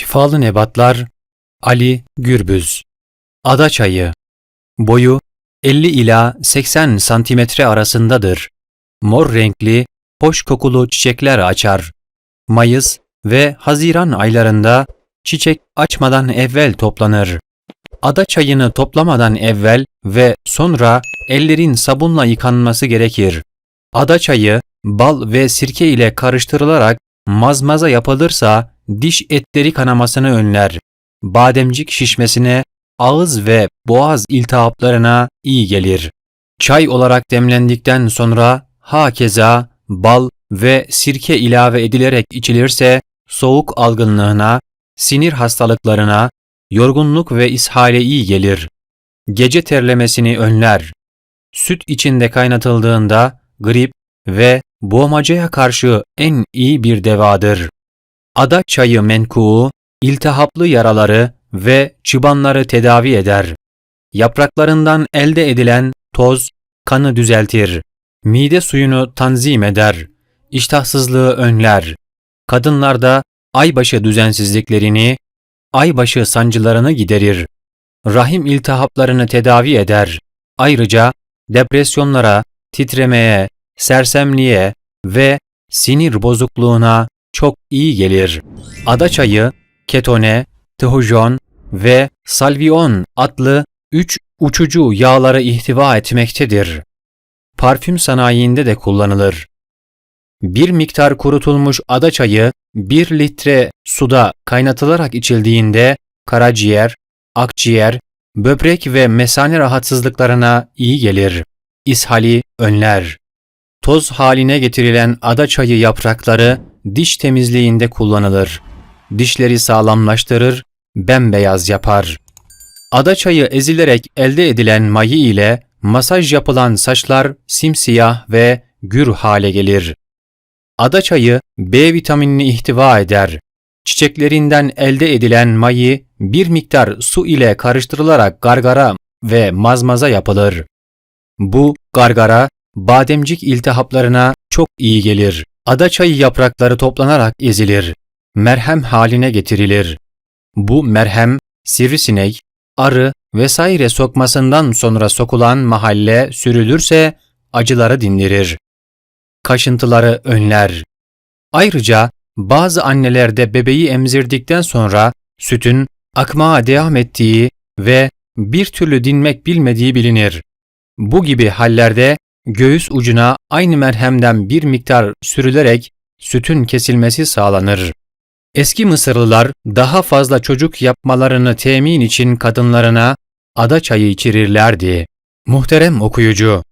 Şifalı nebatlar Ali Gürbüz Ada çayı Boyu 50 ila 80 santimetre arasındadır. Mor renkli, hoş kokulu çiçekler açar. Mayıs ve Haziran aylarında çiçek açmadan evvel toplanır. Ada çayını toplamadan evvel ve sonra ellerin sabunla yıkanması gerekir. Ada çayı bal ve sirke ile karıştırılarak mazmaza yapılırsa diş etleri kanamasını önler. Bademcik şişmesine, ağız ve boğaz iltihaplarına iyi gelir. Çay olarak demlendikten sonra hakeza bal ve sirke ilave edilerek içilirse soğuk algınlığına, sinir hastalıklarına, yorgunluk ve ishale iyi gelir. Gece terlemesini önler. Süt içinde kaynatıldığında grip ve boğmacaya karşı en iyi bir devadır. Ada çayı menkuu, iltihaplı yaraları ve çıbanları tedavi eder. Yapraklarından elde edilen toz kanı düzeltir. Mide suyunu tanzim eder. İştahsızlığı önler. Kadınlarda aybaşı düzensizliklerini, aybaşı sancılarını giderir. Rahim iltihaplarını tedavi eder. Ayrıca depresyonlara, titremeye, sersemliğe ve sinir bozukluğuna çok iyi gelir. Ada çayı, ketone, tehujon ve salvion adlı üç uçucu yağları ihtiva etmektedir. Parfüm sanayinde de kullanılır. Bir miktar kurutulmuş ada çayı 1 litre suda kaynatılarak içildiğinde karaciğer, akciğer, böbrek ve mesane rahatsızlıklarına iyi gelir. İshali önler. Toz haline getirilen ada çayı yaprakları diş temizliğinde kullanılır. Dişleri sağlamlaştırır, bembeyaz yapar. Ada çayı ezilerek elde edilen mayı ile masaj yapılan saçlar simsiyah ve gür hale gelir. Ada çayı B vitaminini ihtiva eder. Çiçeklerinden elde edilen mayı bir miktar su ile karıştırılarak gargara ve mazmaza yapılır. Bu gargara bademcik iltihaplarına çok iyi gelir. Ada çayı yaprakları toplanarak ezilir. Merhem haline getirilir. Bu merhem sivrisinek, arı vesaire sokmasından sonra sokulan mahalle sürülürse acıları dindirir. Kaşıntıları önler. Ayrıca bazı annelerde bebeği emzirdikten sonra sütün akmaya devam ettiği ve bir türlü dinmek bilmediği bilinir. Bu gibi hallerde göğüs ucuna aynı merhemden bir miktar sürülerek sütün kesilmesi sağlanır. Eski Mısırlılar daha fazla çocuk yapmalarını temin için kadınlarına ada çayı içirirlerdi. Muhterem okuyucu,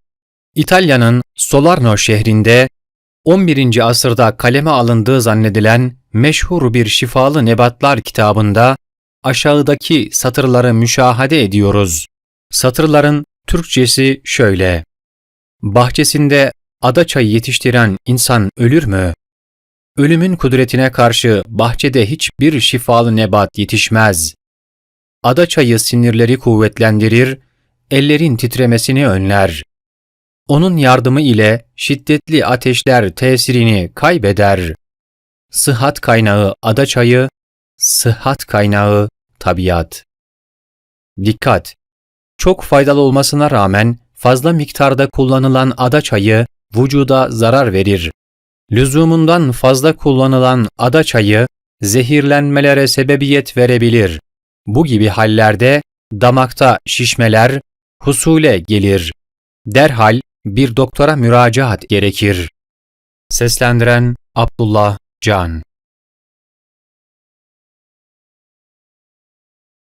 İtalya'nın Solarno şehrinde 11. asırda kaleme alındığı zannedilen meşhur bir şifalı nebatlar kitabında aşağıdaki satırları müşahede ediyoruz. Satırların Türkçesi şöyle. Bahçesinde ada çayı yetiştiren insan ölür mü? Ölümün kudretine karşı bahçede hiçbir şifalı nebat yetişmez. Ada çayı sinirleri kuvvetlendirir, ellerin titremesini önler. Onun yardımı ile şiddetli ateşler tesirini kaybeder. Sıhhat kaynağı ada çayı, sıhhat kaynağı tabiat. Dikkat! Çok faydalı olmasına rağmen fazla miktarda kullanılan ada çayı vücuda zarar verir. Lüzumundan fazla kullanılan ada çayı zehirlenmelere sebebiyet verebilir. Bu gibi hallerde damakta şişmeler husule gelir. Derhal bir doktora müracaat gerekir. Seslendiren Abdullah Can